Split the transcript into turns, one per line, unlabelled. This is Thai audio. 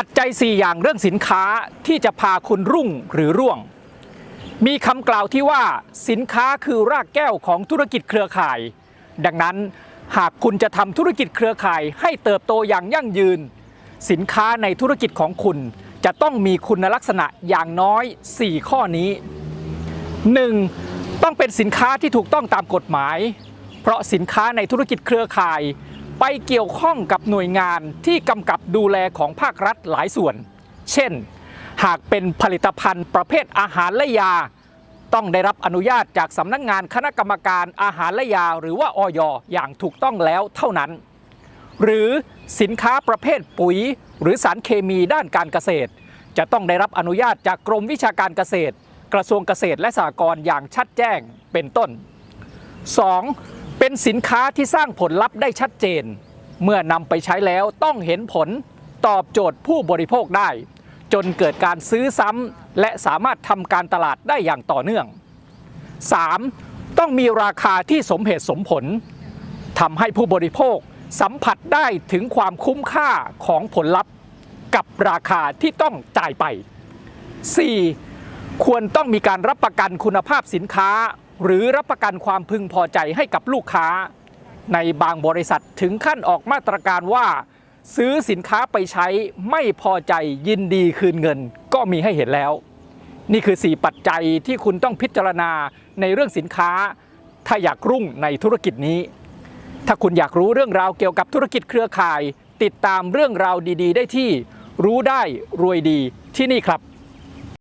ปัจจัย 4 อย่างเรื่องสินค้าที่จะพาคุณรุ่งหรือร่วง มีคำกล่าวที่ว่าสินค้าคือรากแก้วของธุรกิจเครือข่าย ดังนั้นหากคุณจะทำธุรกิจเครือข่ายให้เติบโตอย่างยั่งยืน สินค้าในธุรกิจของคุณจะต้องมีคุณลักษณะอย่างน้อย 4 ข้อนี้ 1. ต้องเป็นสินค้าที่ถูกต้องตามกฎหมาย เพราะสินค้าในธุรกิจเครือข่าย ไปเกี่ยวข้องกับหน่วยงานที่กำกับดูแลของภาครัฐหลายส่วน เช่น หากเป็นผลิตภัณฑ์ประเภทอาหารและยา ต้องได้รับอนุญาตจากสำนักงานคณะกรรมการอาหารและยา หรือว่าออยอย่างถูกต้องแล้วเท่านั้น หรือสินค้าประเภทปุ๋ย หรือสารเคมีด้านการเกษตร จะต้องได้รับอนุญาตจากกรมวิชาการเกษตร กระทรวงเกษตรและสหกรณ์อย่างชัดแจ้งเป็นต้น 2. เป็นสินค้าที่สร้างผลลัพธ์ได้ชัดเจน เมื่อนำไปใช้แล้วต้องเห็นผลตอบโจทย์ผู้บริโภคได้ จนเกิดการซื้อซ้ำและสามารถทำการตลาดได้อย่างต่อเนื่อง 3. ต้องมีราคาที่สมเหตุสมผลทำให้ผู้บริโภคสัมผัสได้ถึงความคุ้มค่าของผลลัพธ์ กับราคาที่ต้องจ่ายไป 4. ควรต้องมีการรับประกันคุณภาพสินค้า หรือรับประกันความพึงพอใจให้กับลูกค้า ในบางบริษัทถึงขั้นออกมาตรการว่า ซื้อสินค้าไปใช้ไม่พอใจยินดีคืนเงิน ก็มีให้เห็นแล้ว นี่คือ 4 ปัจจัยที่คุณต้องพิจารณาในเรื่องสินค้า ถ้าอยากรุ่งในธุรกิจนี้ ถ้าคุณอยากรู้เรื่องราวเกี่ยวกับธุรกิจเครือข่าย ติดตามเรื่องราวดี ๆ ได้ที่ รู้ได้รวยดีที่นี่ครับ